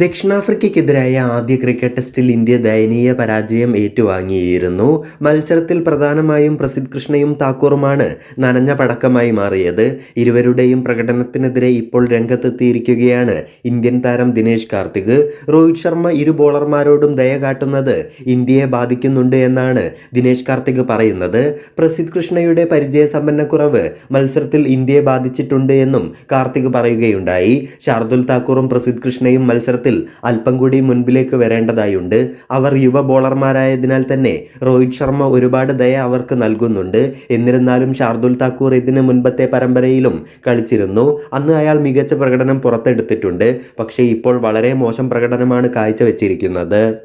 ദക്ഷിണാഫ്രിക്കയ്ക്കെതിരായ ആദ്യ ക്രിക്കറ്റ് ടെസ്റ്റിൽ ഇന്ത്യ ദയനീയ പരാജയം ഏറ്റുവാങ്ങിയിരുന്നു. മത്സരത്തിൽ പ്രധാനമായും പ്രസിദ്ധ് കൃഷ്ണയും താക്കൂറുമാണ് നനഞ്ഞ പടക്കമായി മാറിയത്. ഇരുവരുടെയും പ്രകടനത്തിനെതിരെ ഇപ്പോൾ രംഗത്തെത്തിയിരിക്കുകയാണ് ഇന്ത്യൻ താരം ദിനേശ് കാർത്തിക്. രോഹിത് ശർമ്മ ഇരു ബോളർമാരോടും ദയ കാട്ടുന്നത് ഇന്ത്യയെ ബാധിക്കുന്നുണ്ട് എന്നാണ് ദിനേശ് കാർത്തിക് പറയുന്നത്. പ്രസിദ്ധ് കൃഷ്ണയുടെ പരിചയസമ്പന്നക്കുറവ് മത്സരത്തിൽ ഇന്ത്യയെ ബാധിച്ചിട്ടുണ്ട് എന്നും കാർത്തിക് പറയുകയുണ്ടായി. ഷാർദുൽ താക്കൂറും പ്രസിദ്ധ് കൃഷ്ണയും മത്സരത്തിൽ അല്പം കൂടി മുൻപിലേക്ക് വരേണ്ടതായുണ്ട്. അവർ യുവ ബോളർമാരായതിനാൽ തന്നെ രോഹിത് ശർമ്മ ഒരുപാട് ദയ അവർക്ക് നൽകുന്നുണ്ട്. എന്നിരുന്നാലും ഷാർദുൽ താക്കൂർ ഇതിന് മുൻപത്തെ പരമ്പരയിലും കളിച്ചിരുന്നു. അന്ന് അയാൾ മികച്ച പ്രകടനം പുറത്തെടുത്തിട്ടുണ്ട്. പക്ഷേ ഇപ്പോൾ വളരെ മോശം പ്രകടനമാണ് കാഴ്ചവെച്ചിരിക്കുന്നത്.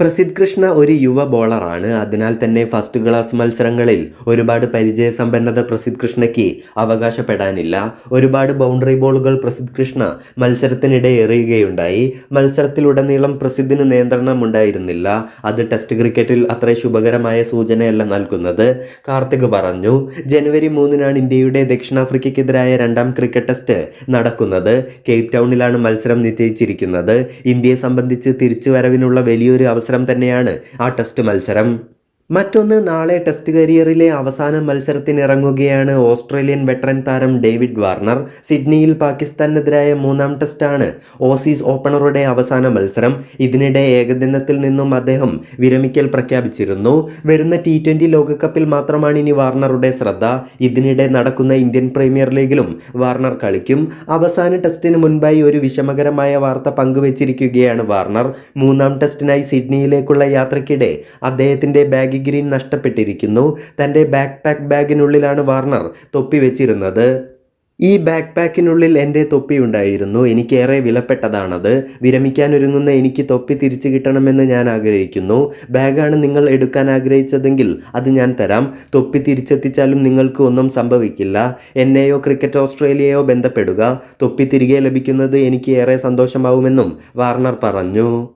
പ്രസിദ്ധ് കൃഷ്ണ ഒരു യുവ ബോളറാണ് അതിനാൽ തന്നെ ഫസ്റ്റ് ക്ലാസ് മത്സരങ്ങളിൽ ഒരുപാട് പരിചയസമ്പന്നത പ്രസിദ്ധ് കൃഷ്ണയ്ക്ക് അവകാശപ്പെടാനില്ല. ഒരുപാട് ബൗണ്ടറി ബോളുകൾ പ്രസിദ്ധ് കൃഷ്ണ മത്സരത്തിനിടെ എറിയുകയുണ്ടായി. മത്സരത്തിലുടനീളം പ്രസിദ്ധിന് നിയന്ത്രണം ഉണ്ടായിരുന്നില്ല അത് ടെസ്റ്റ് ക്രിക്കറ്റിൽ അത്ര ശുഭകരമായ സൂചനയല്ല നൽകുന്നത്. കാർത്തിക് പറഞ്ഞു ജനുവരി മൂന്നിനാണ് ഇന്ത്യയുടെ ദക്ഷിണാഫ്രിക്കയ്ക്കെതിരായ രണ്ടാം ക്രിക്കറ്റ് ടെസ്റ്റ് നടക്കുന്നത്. കേപ്പ് ടൗണിലാണ് മത്സരം നിശ്ചയിച്ചിരിക്കുന്നത്. ഇന്ത്യയെ സംബന്ധിച്ച് തിരിച്ചുവരവിനുള്ള വലിയൊരു അവസരം തന്നെയാണ് ആ ടെസ്റ്റ് മത്സരം. മറ്റൊന്ന് നാളെ ടെസ്റ്റ് കരിയറിലെ അവസാന മത്സരത്തിനിറങ്ങുകയാണ് ഓസ്ട്രേലിയൻ വെറ്ററൻ താരം ഡേവിഡ് വാർണർ. സിഡ്നിയിൽ പാകിസ്ഥാനെതിരായ മൂന്നാം ടെസ്റ്റാണ് ഓസീസ് ഓപ്പണറുടെ അവസാന മത്സരം. ഇതിനിടെ ഏകദിനത്തിൽ നിന്നും അദ്ദേഹം വിരമിക്കൽ പ്രഖ്യാപിച്ചിരുന്നു. വരുന്ന ടി ട്വന്റി ലോകകപ്പിൽ മാത്രമാണ് ഇനി വാർണറുടെ ശ്രദ്ധ. ഇതിനിടെ നടക്കുന്ന ഇന്ത്യൻ പ്രീമിയർ ലീഗിലും വാർണർ കളിക്കും. അവസാന ടെസ്റ്റിന് മുൻപായി ഒരു വിഷമകരമായ വാർത്ത പങ്കുവച്ചിരിക്കുകയാണ് വാർണർ. മൂന്നാം ടെസ്റ്റിനായി സിഡ്നിയിലേക്കുള്ള യാത്രയ്ക്കിടെ അദ്ദേഹത്തിന്റെ ബാഗ് ഗ്രീൻ നഷ്ടപ്പെട്ടിരിക്കുന്നു. തന്റെ ബാക്ക് പാക്ക് ബാഗിനുള്ളിലാണ് വാർണർ തൊപ്പി വെച്ചിരുന്നത്. ഈ ബാക്ക് പാക്കിനുള്ളിൽ എന്റെ തൊപ്പി ഉണ്ടായിരുന്നു. എനിക്കേറെ വിലപ്പെട്ടതാണത്. വിരമിക്കാനൊരുങ്ങുന്ന എനിക്ക് തൊപ്പി തിരിച്ചു കിട്ടണമെന്ന് ഞാൻ ആഗ്രഹിക്കുന്നു. ബാഗാണ് നിങ്ങൾ എടുക്കാൻ ആഗ്രഹിച്ചതെങ്കിൽ അത് ഞാൻ തരാം. തൊപ്പി തിരിച്ചെത്തിച്ചാലും നിങ്ങൾക്ക് ഒന്നും സംഭവിക്കില്ല. എന്നെയോ ക്രിക്കറ്റ് ഓസ്ട്രേലിയയോ ബന്ധപ്പെടുക. തൊപ്പി തിരികെ ലഭിക്കുന്നത് എനിക്ക് ഏറെ സന്തോഷമാവുമെന്നും വാർണർ പറഞ്ഞു.